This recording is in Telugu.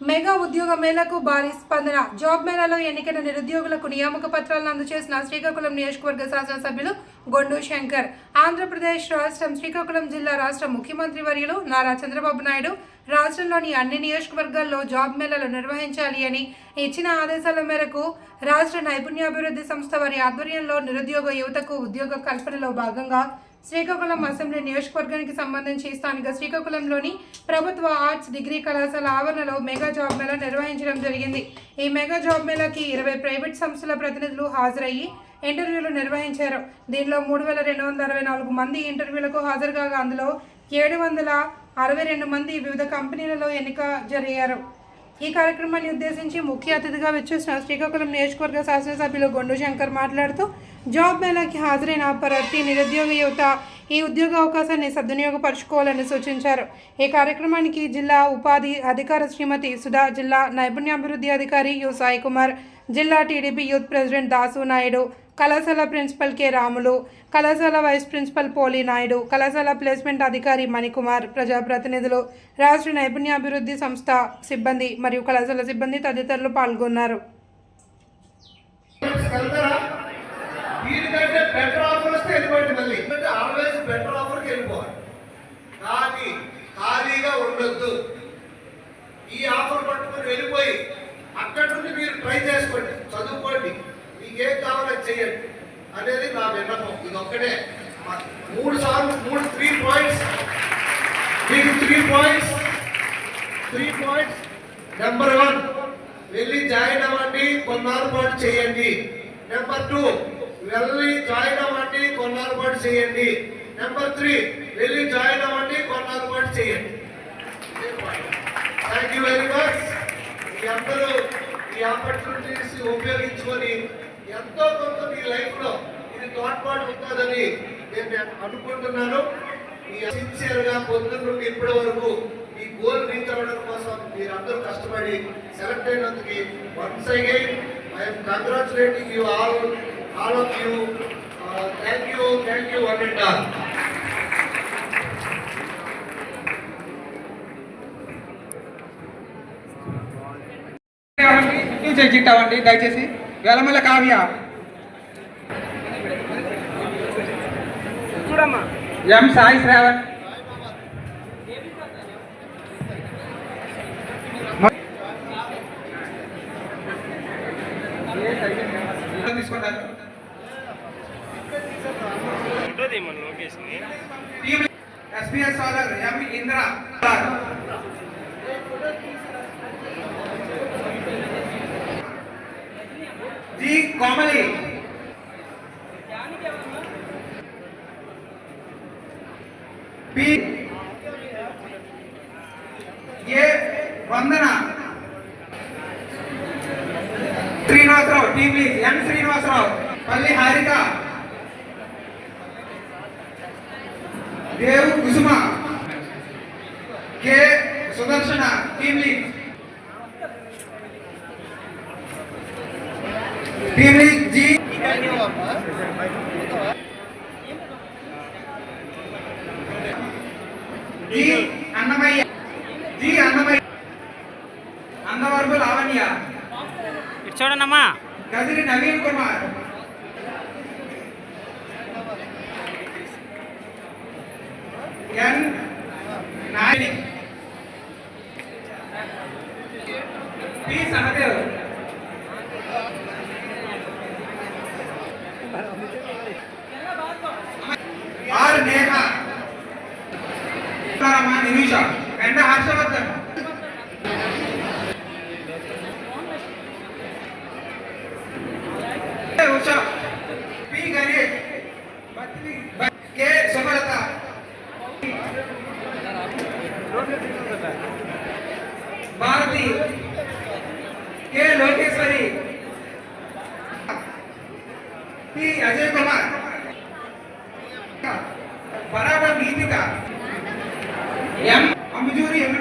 మెగా ఉద్యోగ మేళకు భారీ స్పందన. జాబ్ మేళాలో ఎన్నికైన నిరుద్యోగులకు నియామక పత్రాలను అందజేసిన శ్రీకాకుళం నియోజకవర్గ శాసనసభ్యులు గొండు శంకర్. ఆంధ్రప్రదేశ్ రాష్ట్రం శ్రీకాకుళం జిల్లా రాష్ట్ర ముఖ్యమంత్రి వర్యులు నారా చంద్రబాబు నాయుడు రాష్ట్రంలోని అన్ని నియోజకవర్గాల్లో జాబ్ మేళాలు నిర్వహించాలి అని ఇచ్చిన ఆదేశాల మేరకు రాష్ట్ర నైపుణ్యాభివృద్ధి సంస్థ వారి ఆధ్వర్యంలో నిరుద్యోగ యువతకు ఉద్యోగ కల్పనలో భాగంగా శ్రీకాకుళం అసెంబ్లీ నియోజకవర్గానికి సంబంధించి స్థానిక శ్రీకాకుళంలోని ప్రభుత్వ ఆర్ట్స్ డిగ్రీ కళాశాల ఆవరణలో మెగా జాబ్ మేళా నిర్వహించడం జరిగింది. ఈ మెగా జాబ్ మేళాకి ఇరవై ప్రైవేట్ సంస్థల ప్రతినిధులు హాజరయ్యి ఇంటర్వ్యూలు నిర్వహించారు. దీనిలో మూడు వేల రెండు వందల అరవై నాలుగు మంది ఇంటర్వ్యూలకు హాజరుగా అందులో ఏడు వందల అరవై రెండు మంది వివిధ కంపెనీలలో ఎన్నిక జరిగారు. ఈ కార్యక్రమాన్ని ఉద్దేశించి ముఖ్య అతిథిగా వచ్చేసిన శ్రీకాకుళం నియోజకవర్గ శాసనసభ్యులు గొండు శంకర్ మాట్లాడుతూ జాబ్ మేళాకి హాజరైన ప్రతి నిరుద్యోగ యువత ఈ ఉద్యోగ అవకాశాన్ని సద్వినియోగపరచుకోవాలని సూచించారు. ఈ కార్యక్రమానికి జిల్లా ఉపాధి అధికార శ్రీమతి సుధా జిల్లా నైపుణ్యాభివృద్ధి అధికారి యు సాయి కుమార్ జిల్లా TDP youth president Dasu Naidu కళాశాల ప్రిన్సిపల్ కె రాములు కళాశాల వైస్ ప్రిన్సిపల్ పోలి నాయుడు కళాశాల ప్లేస్మెంట్ అధికారి మణికుమార్ ప్రజాప్రతినిధులు రాష్ట్ర నైపుణ్యాభివృద్ధి సంస్థ సిబ్బంది మరియు కళాశాల సిబ్బంది తదితరులు పాల్గొన్నారు. ఖాళీగా ఉండొద్దు. ఈ ఆఫర్ పట్టుకుని వెళ్ళిపోయి అక్కడి నుండి మీరు ట్రై చేసుకోండి. ఏం కావాలో చేయండి అనేది నా విన్నపం. ఇది ఒక్కటే మూడు సార్లు మూడు త్రీ పాయింట్స్ మీకు three points three points number one వెళ్ళి జాయిన్ అవ్వండి కొన్నాళ్ళ పాటు చేయండి. నెంబర్ టూ వెళ్ళి జాయిన్ అవ్వండి కొన్నాళ్ళ పాటు చేయండి. నెంబర్ త్రీ వెళ్ళి జాయిన్ అవ్వండి కొన్నాళ్ళ పాటు చేయండి. థ్యాంక్ యూ వెరీ మచ్ మీ అందరూ ఈ ఆపర్చునిటీస్ ఉపయోగించుకొని ఎంతో కొంత మీ లైఫ్లో ఇది తోడ్పాటు ఉంటుందని నేను అనుకుంటున్నాను. ఈ సిన్సియర్గా పొద్దున్న నుండి ఇప్పటి వరకు ఈ గోల్ రీచ్ అవ్వడం కోసం మీరందరూ కష్టపడి సెలెక్ట్ అయినందుకు once again I'm congratulating you all all of you thank you thank you one and all అవ్వండి అవ్వండి దయచేసి. వేలమల్ల కావ్య. చూడమ్మా. M Sai Shravan. Team SPS సోదర్ M Indra. G Komali P A Vandana Srinivasarao team lead M Srinivasarao Palli Harika Devu Kusuma K Sudarshana team lead lead G Annamayya. G Annamayya. Annavarapu Lavanya. ఇటు చూడండమ్మా Kadiri Naveen Kumar. N Nayani P Sahadev. Isha and Harsha Vardhan. Usha, P. Ganesh, K. Samarata. Bharati, K. Lokeswari, P. Ajay Kumar, Parabam Geetika. M अमजूरी M